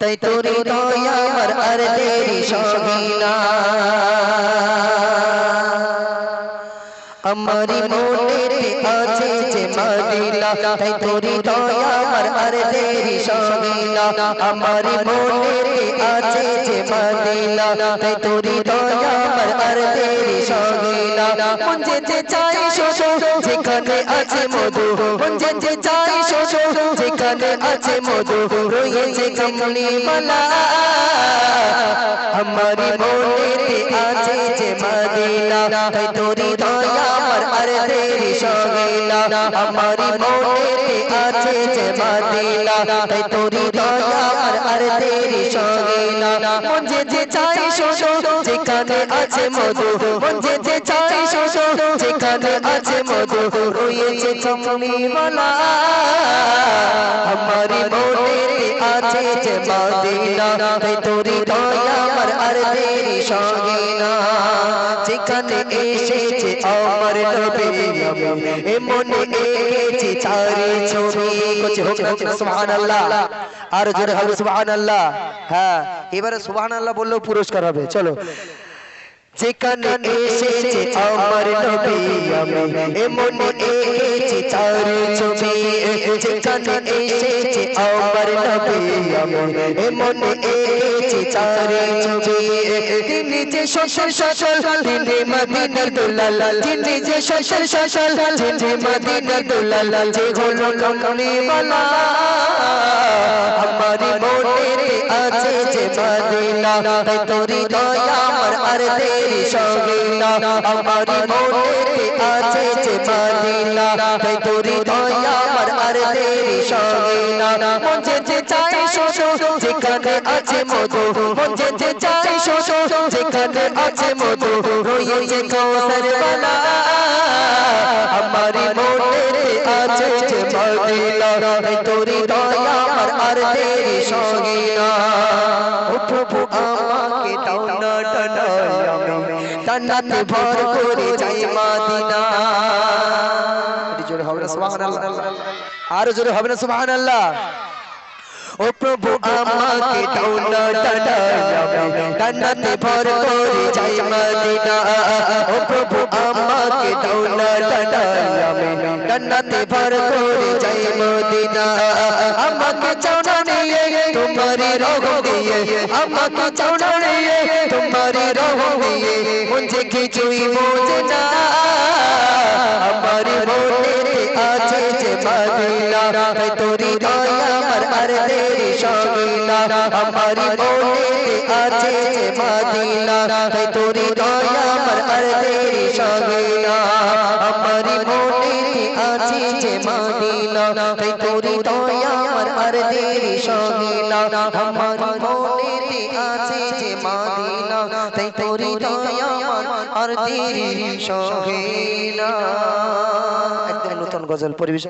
তাই তোরি আমার আর দেরি সহিনা। আমারি মনেতে আছে যে মদিনা, তাই তোরি আমার আর দেরি সহিনা। আমারি মনেতে আছে যে মদিনা, তাই তোরি আমার আর দেরি সহিনা। মন যেতে চাই শোষো যেখানে আছে মধু যেতে চাই শোষো যেখানে আছে মধু, রয়েছে কমলি মালা। মনেতে আছে যে মদিনা তাই তোরি দয়া আমার মনেতে আছে যে মদিনা তাই তোরি দয়া আমার শোষো যেখানে আছে মধু যেতে চাই শোষো আছে মধু, রয়েছে কমলি মালা। আমারি আছে যে তোরি দয়া আমার আর দেরি যেখানে এসেছে আমার নবী এ মনে এসেছে ছবি। হোক হোক আর জোরে হবে হ্যাঁ এবারে সুবহানাল্লাহ বললেও পুরস্কার হবে। চলো। যেখানে এসেছে আমার নবী আমি। এমন এসেছে চার ছবি যেখানে এসেছে আমার নবী আমি। এমন এসেছে চার ছবি তিনি যে শ্বশুর শাসল তিনি মদিনার দুলাল। তিনি যে শ্বশুর শাসল তিনি মদিনার দুলাল। যে হলো কমলি বালা আমারি মনে আছে যে মদিনা তাই তোরি দয়া আমার আর দেরি সঙ্গিনা আমারি মনে আছে যে মদিনা তাই তোরি দয়া আমার আর দেরি সঙ্গিনা মন যেতে চাই শোষো যেখানে আছে মধু মন যেতে চাই শোষো যেখানে আছে মধু রয়েছে কৌশল বালা আমারি মনে আছে যে মদিনা তোরি দয়া আমার আর দেরি সঙ্গিনা প্রভু আমাকে দাও না টানাতে ভর করে যাই মাদিনা। জোরে হবে না সুবহানাল্লাহ। আর জোরে হবে না সুবহানাল্লাহ। ও প্রভু আমাকে দাও না টানায় আমি টানাতে ভর করে যাই মাদিনা ও প্রভু আমাকে দাও না টানায় আমি টানাতে ভর করে যাই মদিনা আমাকে চাওনা নিয়ে তোমারি রোগ দিয়ে আমাকে চাওনা নিয়ে তোমারি রোগ দিয়ে মুঝে কিছুই বোঝে না আমারি মনে আছে যে মদিনা তাই তোরি দয়া আমার আর দেরি সঙ্গিনা আমারি আছে মদিনা। তাই তোরি দয়া সঙ্গিনা আমারি আছে মদিনা। তাই তোরি দয়া সঙ্গিনা আমারি আছে মদিনা। তাই দয়া একদম নতুন গজল পরিবেশন